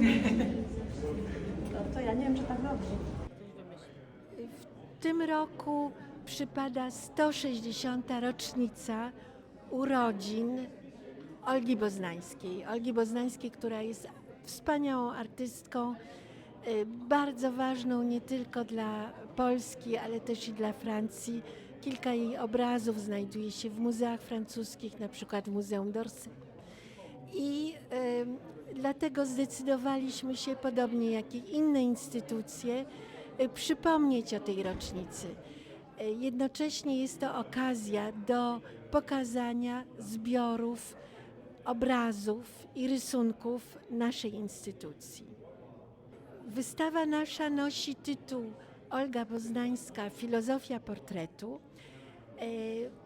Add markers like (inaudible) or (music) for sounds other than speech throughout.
(laughs) No to ja nie wiem, czy tak dobrze. W tym roku przypada 160. rocznica urodzin Olgi Boznańskiej. Olgi Boznańskiej, która jest wspaniałą artystką, y, bardzo ważną nie tylko dla Polski, ale też i dla Francji. Kilka jej obrazów znajduje się w muzeach francuskich, na przykład w Muzeum d'Orsay. I em, dlatego zdecydowaliśmy się, podobnie jak i inne instytucje, y, przypomnieć o tej rocznicy. Y, Jednocześnie jest to okazja do pokazania zbiorów obrazów i rysunków naszej instytucji. Wystawa nasza nosi tytuł Olga Poznańska Filozofia portretu. E,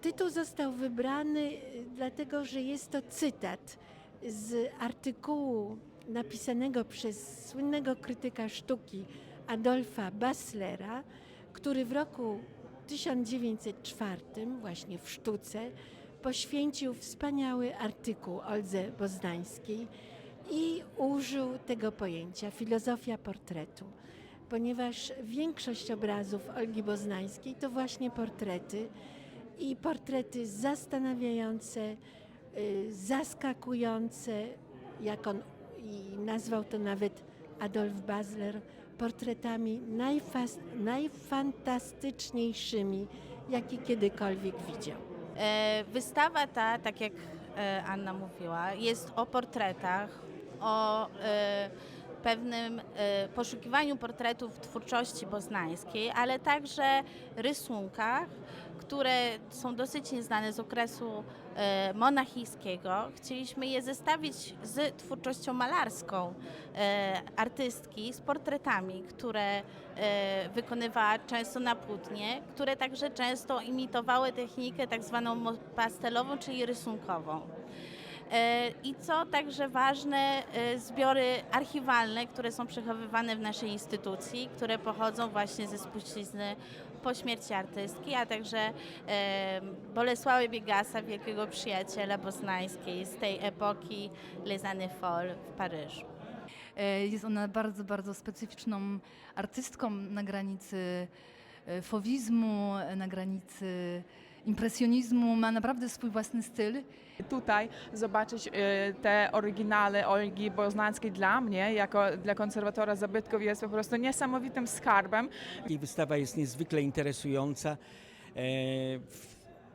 Tytuł został wybrany e, dlatego, że jest to cytat z artykułu napisanego przez słynnego krytyka sztuki Adolfa Basslera, który w roku 1904 właśnie w sztuce poświęcił wspaniały artykuł Oldze Boznańskiej i użył tego pojęcia filozofia portretu, ponieważ większość obrazów Olgi Boznańskiej to właśnie portrety i portrety zastanawiające, zaskakujące, jak on i nazwał to nawet Adolf Basler, portretami najfas, najfantastyczniejszymi, jakie kiedykolwiek widział. E, Wystawa ta, tak jak e, Anna mówiła, jest o portretach, o e, pewnym e, poszukiwaniu portretów twórczości boznańskiej, ale także rysunkach, które są dosyć nieznane z okresu e, monachijskiego. Chcieliśmy je zestawić z twórczością malarską e, artystki, z portretami, które wykonywała często na płótnie, które także często imitowały technikę tak zwaną pastelową, czyli rysunkową. E, I co także ważne, e, zbiory archiwalne, które są przechowywane w naszej instytucji, które pochodzą właśnie ze spuścizny po śmierci artystki, a także e, Bolesławy Biegasa, wielkiego przyjaciela boznańskiej z tej epoki Les Années Folles w Paryżu. Jest ona bardzo, bardzo specyficzną artystką na granicy fowizmu, na granicy impresjonizmu. Ma naprawdę swój własny styl. Tutaj zobaczyć e, te oryginały Olgi Boznańskiej dla mnie, jako dla konserwatora zabytków jest po prostu niesamowitym skarbem. I wystawa jest niezwykle interesująca. E,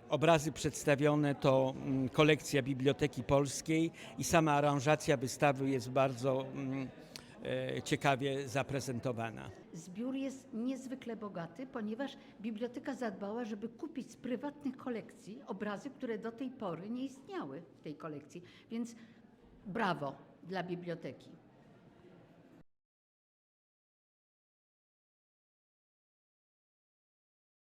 Obrazy przedstawione to mm, kolekcja Biblioteki Polskiej i sama aranżacja wystawy jest bardzo mm, ciekawie zaprezentowana. Zbiór jest niezwykle bogaty, ponieważ biblioteka zadbała, żeby kupić z prywatnych kolekcji obrazy, które do tej pory nie istniały w tej kolekcji. Więc brawo dla biblioteki.